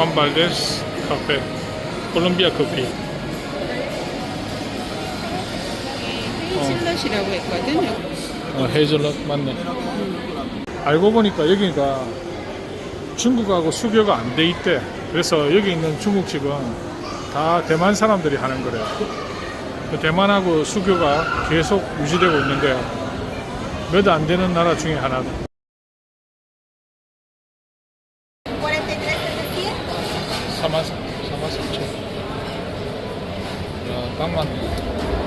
Juan Valdez 카페 콜롬비아 커피 헤이즐넛이라고 했거든요. 어, 헤이즐넛 맞네. 알고 보니까 여기가 중국하고 수교가 안 돼 있대. 그래서 여기 있는 중국집은 다 대만 사람들이 하는 거래요. 그 대만하고 수교가 계속 유지되고 있는 거야 몇 안 되는 나라 중에 하나다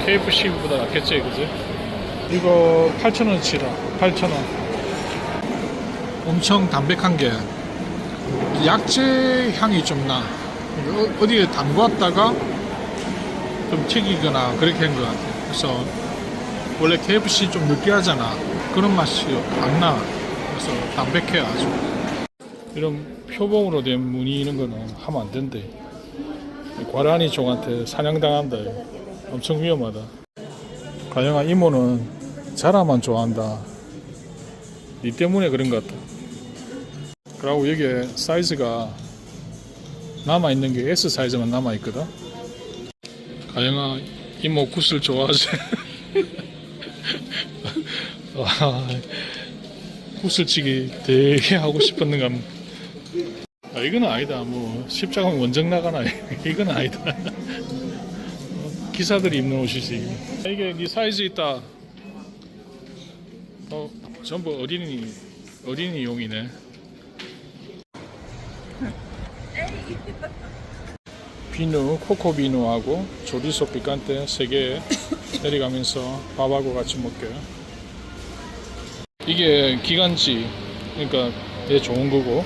KFC보다 낫겠지 그지? 이거 8,000원치다 8,000원. 엄청 담백한 게 약재 향이 좀 나. 어- 어디에 담갔다가 좀 튀기거나 그렇게 한 것 같아. 그래서 원래 KFC 좀 느끼하잖아. 그런 맛이 안 나. 그래서 담백해 아주. 이런 표범으로 된 무늬 이런 거는 하면 안 된대. 과란이 종한테 사냥당한다. 엄청 위험하다. 가영아 이모는 자라만 좋아한다. 니 때문에 그런 것 같다. 그리고 여기에 사이즈가 남아있는 게 S 사이즈만 남아있거든? 가영아 이모 굿을 좋아하지? 와, 굿을 치기 되게 하고 싶었는가 아, 이건 아니다. 뭐 십자가는 원정 나가나? 이건 아니다. 어, 기사들이 입는 옷이지. 이게 네 사이즈 있다. 어 전부 어린이 어린이용이네. 비누 코코 비누하고 조리소 피칸테 세개 내려가면서 밥하고 같이 먹게. 이게 기관지. 그러니까 되게 좋은 거고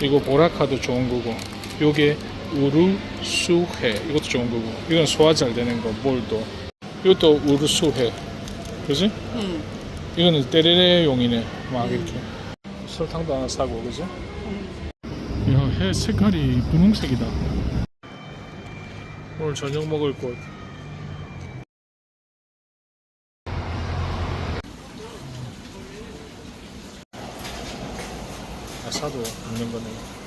이거 보라카도 좋은 거고 요게 우루수회 이것도 좋은 거고. 이건 소화 잘 되는 거 볼도. 이것도 우루수회 그지? 응. 이거는 때레레용이네 막 이렇게. 설탕도 하나 사고 그지? 야해 색깔이 분홍색이다. 오늘 저녁 먹을 곳. 아사도 있는 거네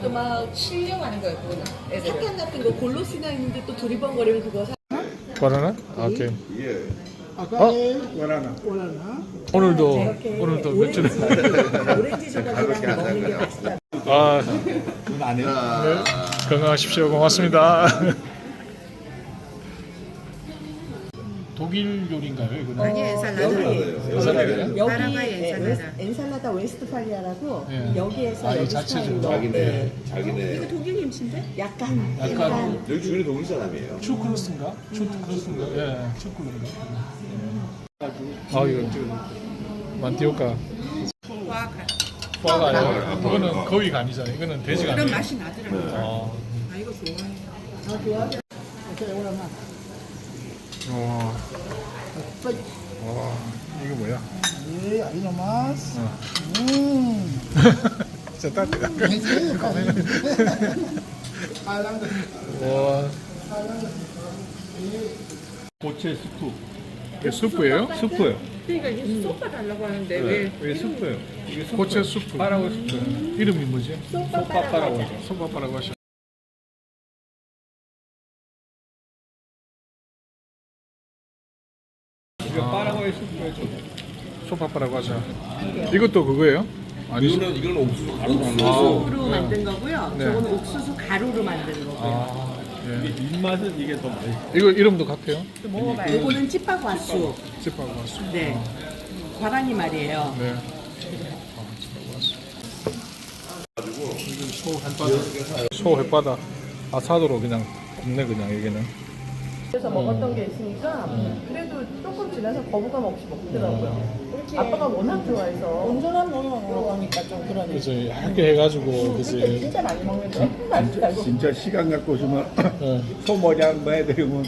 이제 또막 실령하는 거예요, 그거는. 애들은. 사탕 같은 거 골로시나 있는데 또 두리번거리면 그거 사. 바나나? 아, 오케이 Acá 어? es Guarana. Guaraná. 오늘도 오늘도 며칠 오렌지 조각이랑 먹는 게 맛있다. 아 네. 건강하십시오 고맙습니다 독일 요리인가요 이거는? 아니, 엔살라다. 엔살라다요? 여기 파라과이 엔살라다. 웨스- 엔살라다 웨스트팔리아라고 예. 여기에서 아, 이 여기 자체죠. 스타일로 자기네. 네. 자기네 독일 김치인데? 약간 약간 약간 여기 주인이 독일 사람이에요. 추크루스인가? 추크루스인가? 예, 추크루인가? 아 이거 만티오카 화학한. 화가요? 이거는 거위가 아니잖아요 이거는 돼지가 그런 아니에요 맛이 나더라고요. 아, 아, 이거 좋아해. 아, 좋아하 와. 와 이거 뭐야? Ahí nomás. Ah. Mm. 진짜 따뜻해. Adelante. 와 고체 스프. 이게 수프예요? 스프요. 그러니까 이게 소파 달라고 하는데 왜? 이게 스프요. 이게 스프. 고체 수프 파라고 스프. 이름이 뭐지? 소파파라고 하죠. 소바파라고 하셔 파라과이 스프예요. 저거. 소바파라고 하셔 이것도 그거예요? 아니죠? 이거는 이건 옥수수 가루 넣은 거. 옥수수로 만든 거고요. 네. 저건 옥수수 가루로 만든 거고요. 아, 예. 입맛은 이게 더 맛있어. 이거 이름도 같아요? 또 먹어봐요. 요거는 찌빠과수. 찌빠고 왔어 네. 과란이 말이에요. 네. 아, 찌빠고 왔어 소 햇바다 소 햇바다 아사도로 그냥 굽네 그냥 여기는 그래서 먹었던 게 있으니까 그래도 조금 지나서 거부감 없이 먹더라고요. 아빠가 워낙 좋아해서 온전한 거 먹으니까 좀 그러네. 그래서 얇게 해가지고 그지 진짜 많이 먹는데 맛있다고. 진짜 시간 갖고 오시면 어. 소머리 한번 해드리면